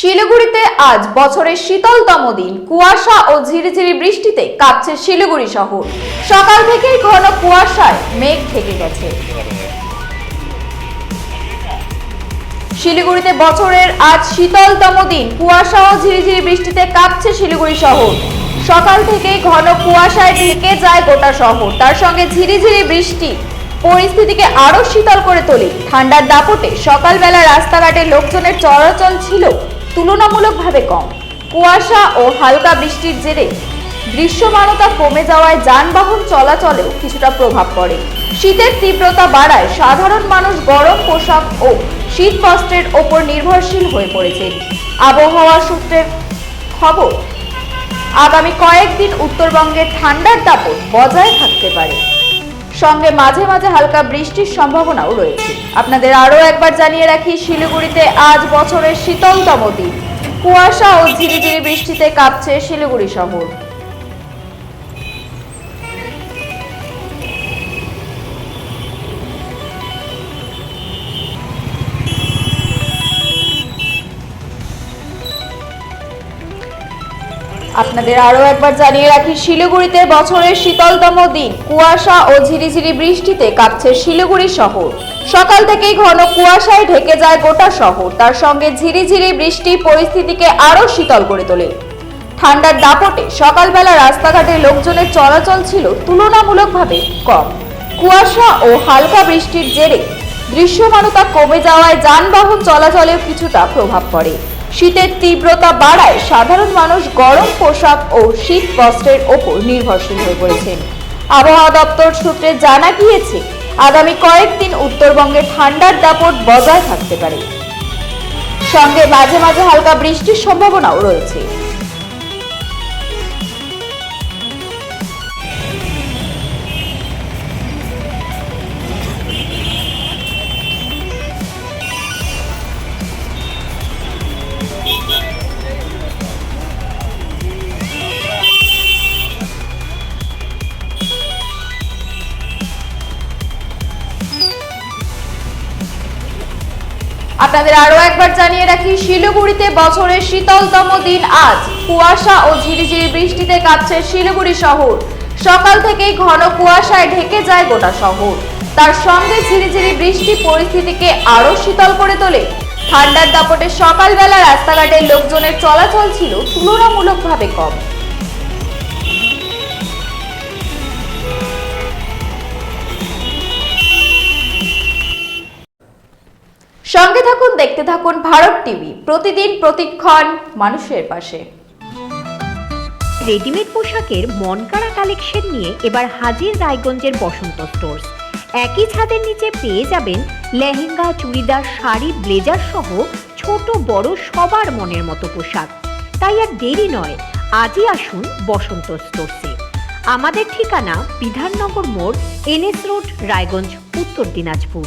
শিলিগুড়িতে আজ বছরের শীতলতম দিন। কুয়াশা ও ঝিরিঝিরি বৃষ্টিতে কাঁপছে শিলিগুড়ি শহর। সকাল থেকেই ঘন কুয়াশায় মেঘ থেকে গেছে। শিলিগুড়িতে বছরের আজ শীতলতম দিন। কুয়াশা ও ঝিরিঝিরি বৃষ্টিতে কাঁপছে শিলিগুড়ি শহর। সকাল থেকেই ঘন কুয়াশায় ঢেকে যায় গোটা শহর। তার সঙ্গে ঝিরিঝিরি বৃষ্টি পরিস্থিতিকে আরও শীতল করে তোলে। ঠান্ডার দাপটে সকালবেলা রাস্তাঘাটে লোকজনের চলাচল ছিল তুলনামূলকভাবে কম। কুয়াশা ও হালকা বৃষ্টির জেরে দৃশ্যমানতা কমে যাওয়ায় যানবাহন চলাচলেও কিছুটা প্রভাব পড়ে। শীতের তীব্রতা বাড়ায় সাধারণ মানুষ গরম পোশাক ও শীত বস্ত্রের ওপর নির্ভরশীল হয়ে পড়েছে। আবহাওয়া সূত্রের খবর, আগামী কয়েকদিন উত্তরবঙ্গে ঠান্ডার দাপট বজায় থাকতে পারে। সঙ্গে মাঝে মাঝে হালকা বৃষ্টির সম্ভাবনাও রয়েছে। আপনাদের আরও একবার জানিয়ে রাখি, শিলিগুড়িতে আজ বছরের শীতলতম দিন। কুয়াশা ও ঝিরিঝিরি বৃষ্টিতে কাঁপছে শিলিগুড়ি শহর। আপনাদের আরও একবার জানিয়ে রাখি, শিলিগুড়িতে বছরের শীতলতম দিন। কুয়াশা ও ঝিরিঝিরি বৃষ্টিতে কাঁপছে শিলিগুড়ি শহর। সকাল থেকেই ঘন কুয়াশায় ঢেকে যায় গোটা শহর। তার সঙ্গে ঝিরিঝিরি বৃষ্টি পরিস্থিতিকে আরও শীতল করে তোলে। ঠান্ডার দাপটে সকালবেলা রাস্তাঘাটে লোকজনের চলাচল ছিল তুলনামূলকভাবে কম। কুয়াশা ও হালকা বৃষ্টির জেরে দৃশ্যমানতা কমে যাওয়ায় যানবাহন চলাচলেও কিছুটা প্রভাব পড়ে। শীতের তীব্রতা বাড়ায় সাধারণ মানুষ গরম পোশাক ও শীত বস্ত্রের ওপর নির্ভরশীল হয়ে পড়েছেন। আবহাওয়া দপ্তর সূত্রে জানা গিয়েছে, আগামী কয়েকদিন উত্তরবঙ্গে ঠান্ডার দাপট বজায় থাকতে পারে। সঙ্গে মাঝে মাঝে হালকা বৃষ্টির সম্ভাবনাও রয়েছে। আপনাদের আরও একবার জানিয়ে রাখি, শিলিগুড়িতে বছরের শীতলতম দিন আজ। কুয়াশা ও ঝিরিঝিরি বৃষ্টিতে কাটছে শিলিগুড়ি শহর। সকাল থেকেই ঘন কুয়াশায় ঢেকে যায় গোটা শহর। তার সঙ্গে ঝিরিঝিরি বৃষ্টি পরিস্থিতিকে আরও শীতল করে তোলে। ঠান্ডার দাপটে সকালবেলা রাস্তাঘাটে লোকজনের চলাচল ছিল তুলনামূলকভাবে কম। দেখতে থাকুন ভারত টিভি। প্রতিদিন প্রতিক্ষণ মানুষের পাশে। রেডিমেড পোশাকের মনকাড়া কালেকশন নিয়ে এবার হাজির রায়গঞ্জের বসন্ত স্টোর্স একই ছাদের নিচে পেয়ে যাবেন লেহেঙ্গা, চুড়িদার, শাড়ি, ব্লেজার সহ ছোট বড় সবার মনের মতো পোশাক। তাই আর দেরি নয়, আজই আসুন বসন্ত স্টোর্সে আমাদের ঠিকানা বিধাননগর মোড়, এনএস রোড, রায়গঞ্জ, উত্তর দিনাজপুর।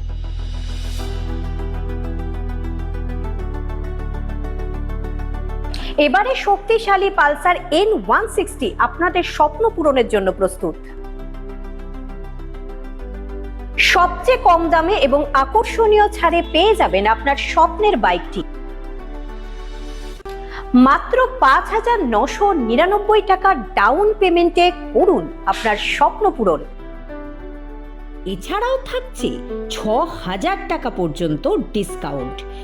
এবারে শক্তিশালী পালসার এন ওয়ান সিক্সটি আপনাদের স্বপ্ন পূরণের জন্য প্রস্তুত। সবচেয়ে কম দামে এবং আকর্ষণীয় ছাড়ে পেয়ে যাবেন আপনার স্বপ্নের বাইকটি। মাত্র পাঁচ হাজার নশো নিরানব্বই টাকা ডাউন পেমেন্টে করুন আপনার স্বপ্ন পূরণ। এছাড়াও থাকছে ছ হাজার টাকা পর্যন্ত ডিসকাউন্ট।